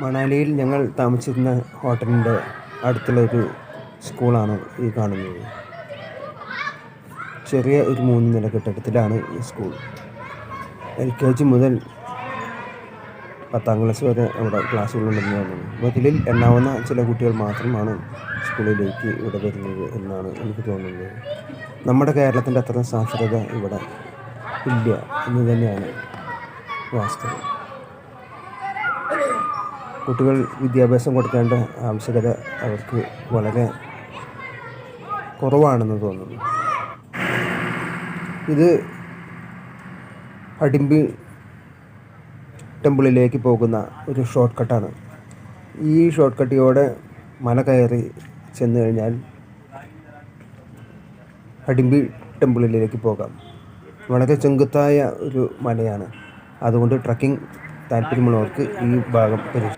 മണാലിയിൽ ഞങ്ങൾ താമസിക്കുന്ന ഹോട്ടലിന്റെ അടുത്തുള്ള ഒരു സ്കൂളാണ് ഈ കാണുന്നത്. ചെറിയ ഒരു മൂന്ന് നില കെട്ടിടത്തിലാണ് ഈ സ്കൂൾ. എൽ കെ ജി മുതൽ പത്താം ക്ലാസ് വരെ അവിടെ ക്ലാസ്സുകളുണ്ടെന്ന് തോന്നുന്നു. മതിലിൽ എണ്ണാവുന്ന ചില കുട്ടികൾ മാത്രമാണ് സ്കൂളിലേക്ക് ഇവിടെ വരുന്നത് എന്നാണ് എനിക്ക് തോന്നുന്നത്. നമ്മുടെ കേരളത്തിന്റെ അത്ര സാക്ഷരത ഇവിടെ ഇല്ല എന്ന് തന്നെയാണ് വാസ്തവം. കുട്ടികൾ വിദ്യാഭ്യാസം കൊടുക്കേണ്ട ആവശ്യകത അവർക്ക് വളരെ കുറവാണെന്ന് തോന്നുന്നു. ഇത് അടിമ്പി ടെമ്പിളിലേക്ക് പോകുന്ന ഒരു ഷോർട്ട് കട്ടാണ് ഈ ഷോർട്ട് കട്ടിയോടെ മല കയറി ചെന്ന് കഴിഞ്ഞാൽ അടിമ്പി ടെമ്പിളിലേക്ക് പോകാം. വളരെ ചെങ്കുത്തായ ഒരു മലയാണ്. അതുകൊണ്ട് ട്രക്കിംഗ് താല്പര്യമുള്ളവർക്ക് ഈ ഭാഗം പരീക്ഷിക്കാം